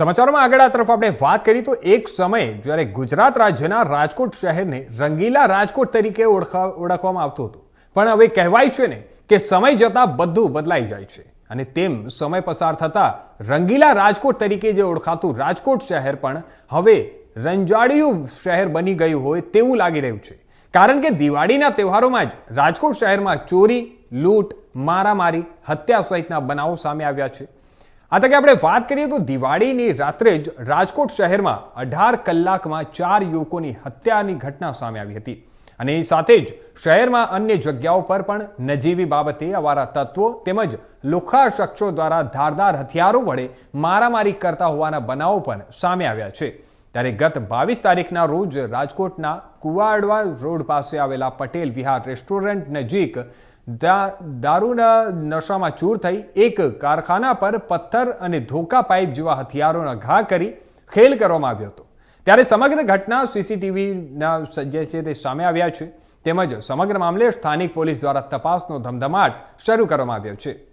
સમાચારોમાં આગળ આ તરફ આપણે વાત કરી તો એક સમયે જ્યારે ગુજરાત રાજ્યના રાજકોટ શહેરને રંગીલા રાજકોટ તરીકે ઓળખા, ઓળખવામાં આવતું હતું. પણ હવે કહેવાય છે ને કે સમય જતાં બધું બદલાઈ જાય છે અને તેમ સમય પસાર થતાં રંગીલા રાજકોટ તરીકે જે ઓળખાતું રાજકોટ શહેર પણ હવે રંજાડિયું શહેર બની ગયું હોય તેવું લાગી રહ્યું છે. કારણ કે દિવાળીના તહેવારોમાં જ રાજકોટ શહેરમાં ચોરી, લૂંટ, મારામારી, હત્યા સહિતના બનાવો સામે આવ્યા છે. આ તકે આપણે વાત કરીએ તો દિવાળીની રાત્રે જ રાજકોટ શહેરમાં અઢાર કલાકમાં ચાર યુવકોની હત્યાની ઘટના સામે આવી હતી. અને એ સાથે જ શહેરમાં અન્ય જગ્યાઓ પર પણ નજીવી બાબતે અવારા તત્વો તેમજ લોખા શખ્સો દ્વારા ધારદાર હથિયારો વડે મારામારી કરતા હોવાના બનાવો પણ સામે આવ્યા છે. ત્યારે ગત બાવીસ તારીખના રોજ રાજકોટના કુવાડવા રોડ પાસે આવેલા પટેલ વિહાર રેસ્ટોરન્ટ નજીક દારૂના નશામાં ચૂર થઈ એક કારખાના પર પથ્થર અને ધોકા પાઇપ જેવા હથિયારોના ઘા કરી ખેલ કરવામાં આવ્યો હતો. ત્યારે સમગ્ર ઘટના સીસીટીવીના જે છે તે સામે આવ્યા છે. તેમજ સમગ્ર મામલે સ્થાનિક પોલીસ દ્વારા તપાસનો ધમધમાટ શરૂ કરવામાં આવ્યો છે.